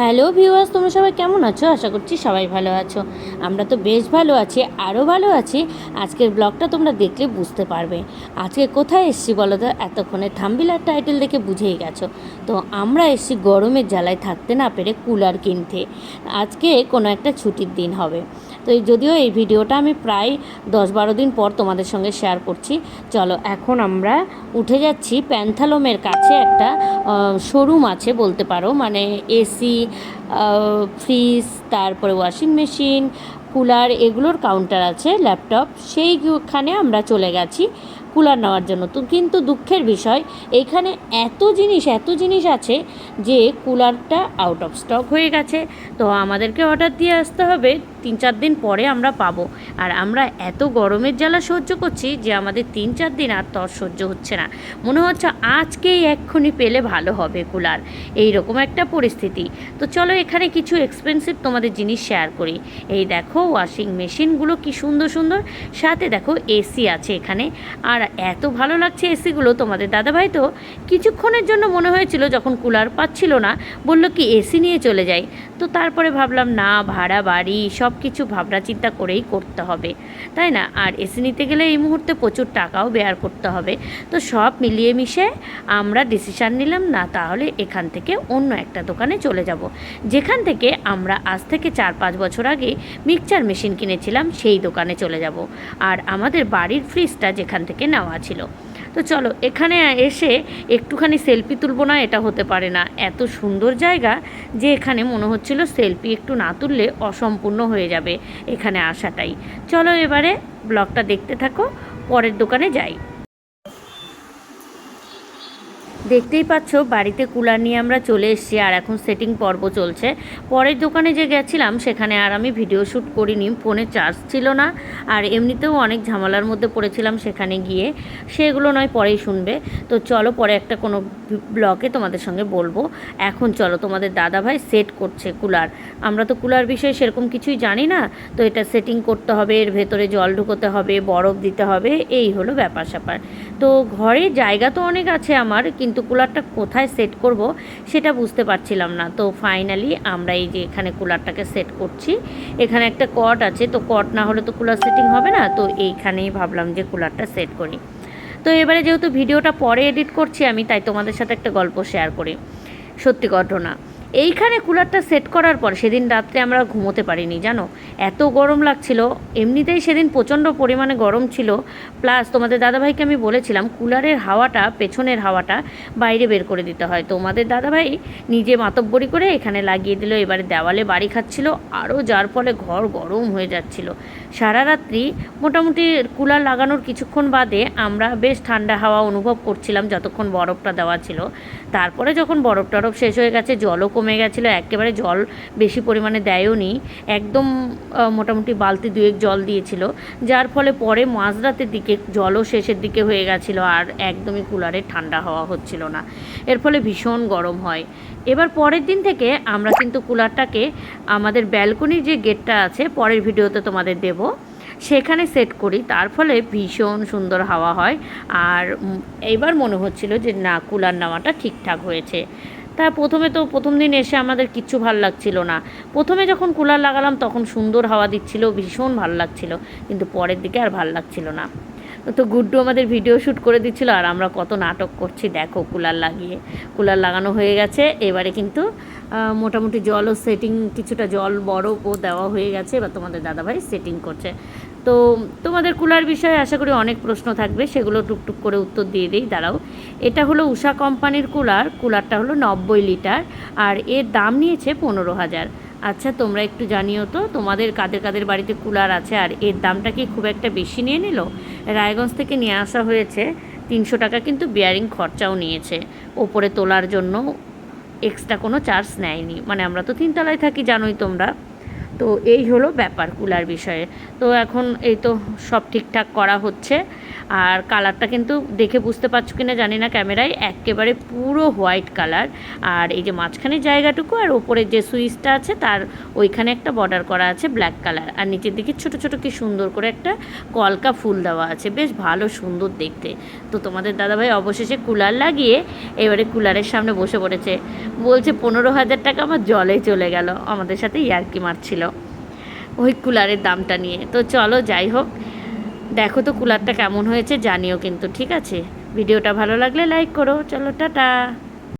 Hello viewers, তোমরা সবাই কেমন আছো? আশা করছি সবাই ভালো আছো। আমরা তো বেশ ভালো আছি আরও ভালো আছি। আজকের ব্লগটা তোমরা দেখলে বুঝতে পারবে। আজকে কোথায় এসছি বলো তো? এতক্ষণে থাম্বিলার টাইটেল দেখে বুঝেই গেছো। তো আমরা এসছি গরমের জ্বালায় থাকতে না পেরে কুলার কিনতে। আজকে কোনো একটা ছুটির দিন হবে। তো এই যদিও এই ভিডিওটা আমি প্রায় দশ বারো দিন পর তোমাদের সঙ্গে শেয়ার করছি। চলো, এখন আমরা উঠে যাচ্ছি প্যান্থালোমের কাছে একটা শোরুম আছে বলতে পারো। মানে এসি ফ্রিজ তারপরে ওয়াশিং মেশিন কুলার এগুলোর কাউন্টার আছে ল্যাপটপ সেইখানে আমরা চলে গেছি। কুলার নেওয়ার জন্য। তো কিন্তু দুঃখের বিষয় এইখানে এত জিনিস এত জিনিস আছে যে কুলারটা আউট অফ স্টক হয়ে গেছে। তো আমাদেরকে অর্ডার দিয়ে আসতে হবে। তিন চার দিন পরে আমরা পাবো। আর আমরা এত গরমের জ্বালা সহ্য করছি যে আমাদের তিন চার দিন আর তর সহ্য হচ্ছে না। মনে হচ্ছে আজকেই এক্ষুনি পেলে ভালো হবে কুলার। এই রকম একটা পরিস্থিতি। তো চলো এখানে কিছু এক্সপেন্সিভ তোমাদের জিনিস শেয়ার করি। এই দেখো ওয়াশিং মেশিনগুলো কি সুন্দর সুন্দর। সাথে দেখো এসি আছে এখানে। আর এত ভালো লাগছে এসিগুলো তোমাদের দাদাভাই তো কিছুক্ষণের জন্য মনে হয়েছিল যখন কুলার পাচ্ছিল না, বলল কি এসি নিয়ে চলে যাই। তো তারপরে ভাবলাম, না, ভাড়া, বাড়ি সব কিছু ভাবনা চিন্তা করেই করতে হবে। তাই না? আর এসি নিতে গেলে এই মুহূর্তে প্রচুর টাকাও বেয়ার করতে হবে। তো সব মিলিয়ে মিশে আমরা ডিসিশান নিলাম, না, তাহলে এখান থেকে অন্য একটা দোকানে চলে যাব। যেখান থেকে আমরা আজ থেকে চার পাঁচ বছর আগে মিক্সচার মেশিন কিনেছিলাম, সেই দোকানে চলে যাব। আর আমাদের বাড়ির ফ্রিজটা যেখান থেকে নেওয়া ছিল। তো চলো, এখানে এসে একটুখানি সেলফি তুলবো না, এটা হতে পারে না। এত সুন্দর জায়গা যে এখানে মনে হচ্ছিল সেলফি একটু না তুললে অসম্পূর্ণ হয়ে যাবে এখানে আসাটাই। চলো এবারে ব্লগটা দেখতে থাকো, পরের দোকানে যাই। দেখতেই পাচ্ছ, বাড়িতে কুলার নিয়ে আমরা চলে এসেছি আর এখন সেটিং পর্ব চলছে। পরের দোকানে যে গেছিলাম, সেখানে আর আমি ভিডিও শ্যুট করিনি ফোনে চার্জ ছিল না। আর এমনিতেও অনেক ঝামেলার মধ্যে পড়েছিলাম সেখানে গিয়ে। সেগুলো নয়, পরেই শুনবে। তো চলো পরে একটা কোনো ব্লগে তোমাদের সঙ্গে বলব। এখন চলো, তোমাদের দাদাভাই সেট করছে কুলার। আমরা তো কুলার বিষয়ে সেরকম কিছুই জানি না। তো এটা সেটিং করতে হবে, এর ভেতরে জল ঢুকোতে হবে, বরফ দিতে হবে, এই হলো ব্যাপার স্যাপার তো ঘরে জায়গা তো অনেক আছে আমার, কিন্তু কুলারটা কোথায় সেট করব সেটা বুঝতে পারছিলাম না। তো ফাইনালি আমরা এই যে এখানে কুলারটাকে সেট করছি। এখানে একটা কট আছে, তো কট না হলে তো কুলার সেটিং হবে না। তো এইখানেই ভাবলাম যে কুলারটা সেট করি। তো এবারে যেহেতু ভিডিওটা পরে এডিট করছি আমি, তাই তোমাদের সাথে একটা গল্প শেয়ার করি। সত্যি ঘটনা। এইখানে কুলারটা সেট করার পর সেদিন রাত্রে আমরা ঘুমোতে পারিনি, জানো? এত গরম লাগছিল, এমনিতেই সেদিন প্রচণ্ড পরিমাণে গরম ছিল। প্লাস তোমাদের দাদাভাইকে আমি বলেছিলাম, কুলারের হাওয়াটা, পেছনের হাওয়াটা বাইরে বের করে দিতে হয়। তোমাদের দাদাভাই নিজে মাতব্বরি করে এখানে লাগিয়ে দিল, এবারে দেওয়ালে বাড়ি খাচ্ছিল আরও যার ফলে ঘর গরম হয়ে যাচ্ছিল। সারা রাত্রি মোটামুটি কুলার লাগানোর কিছুক্ষণ বাদে আমরা বেশ ঠান্ডা হাওয়া অনুভব করছিলাম, যতক্ষণ বরফটা দেওয়া ছিল। তারপরে যখন বরফ টরফ শেষ হয়ে গেছে, জলও কমে গেছিল, একেবারে জল বেশি পরিমাণে দেয়ও নি একদম মোটামুটি বালতি দুয়েক জল দিয়েছিল, যার ফলে পরে মাঝরাতের দিকে জলও শেষের দিকে হয়ে গেছিল আর একদমই কুলারে ঠান্ডা হওয়া হচ্ছিল না। এর ফলে ভীষণ গরম হয়। এবার পরের দিন থেকে আমরা কিন্তু কুলারটাকে, আমাদের ব্যালকনির যে গেটটা আছে, পরের ভিডিওতে তোমাদের দেব। সেখানে সেট করি, তার ফলে ভীষণ সুন্দর হাওয়া হয়। আর এইবার মনে হচ্ছিল যে না, কুলার নেওয়াটা ঠিকঠাক হয়েছে। তা প্রথমে তো প্রথম দিন এসে আমাদের কিচ্ছু ভালো লাগছিল না। প্রথমে যখন কুলার লাগালাম তখন সুন্দর হাওয়া দিচ্ছিল, ভীষণ ভালো লাগছিল, কিন্তু পরের দিকে আর ভালো লাগছিল না। তো গুড্ডু আমাদের ভিডিও শ্যুট করে দিচ্ছিল, আর আমরা কত নাটক করছি, দেখো কুলার লাগিয়ে। কুলার লাগানো হয়ে গেছে, এবারে কিন্তু মোটামুটি জলও সেটিং কিছুটা জল বরফও দেওয়া হয়ে গেছে, এবার তোমাদের দাদাভাই সেটিং করছে। তো তোমাদের কুলার বিষয়ে আশা করি অনেক প্রশ্ন থাকবে, সেগুলো টুকটুক করে উত্তর দিয়ে দিই, দাঁড়াও। এটা হলো উষা কোম্পানির কুলার, কুলারটা হলো নব্বই লিটার, আর এর দাম নিয়েছে পনেরো হাজার। আচ্ছা তোমরা একটু জানিও তো, তোমাদের কাদের কাদের বাড়িতে কুলার আছে, আর এর দামটা কি খুব একটা বেশি নিয়ে নিল? রায়গঞ্জ থেকে নিয়ে আসা হয়েছে, তিনশো টাকা কিন্তু বিয়ারিং খরচাও নিয়েছে। ওপরে তোলার জন্য এক্সট্রা কোনো চার্জ নেয়নি। মানে আমরা তো তিনতলায় থাকি, জানোই তোমরা। তো এই হলো ব্যাপার কুলার বিষয়ে। তো এখন এই তো সব ঠিকঠাক করা হচ্ছে। আর কালারটা কিন্তু দেখে বুঝতে পারছ কি না জানি না ক্যামেরায়, একেবারে পুরো হোয়াইট কালার। আর এই যে মাঝখানে জায়গাটুকু আর ওপরে যে সুইচটা আছে তার ওইখানে একটা বর্ডার করা আছে ব্ল্যাক কালার। আর নিচের দিকে ছোট ছোট কি সুন্দর করে একটা কলকা ফুল দেওয়া আছে। বেশ ভালো, সুন্দর দেখতে। তো তোমাদের দাদাভাই অবশেষে কুলার লাগিয়ে এবারে কুলারের সামনে বসে পড়েছে। বলছে, পনেরো হাজার টাকা আমার জলে চলে গেল। আমাদের সাথে ইয়ার্কি মারছিল। ওই কুলারের দামটা নিয়ে। তো চলো যাই হোক, দেখো তো কুলারটা কেমন হয়েছে, জানিও কিন্তু, ঠিক আছে? ভিডিওটা ভালো লাগলে লাইক করো। চলো, টাটা!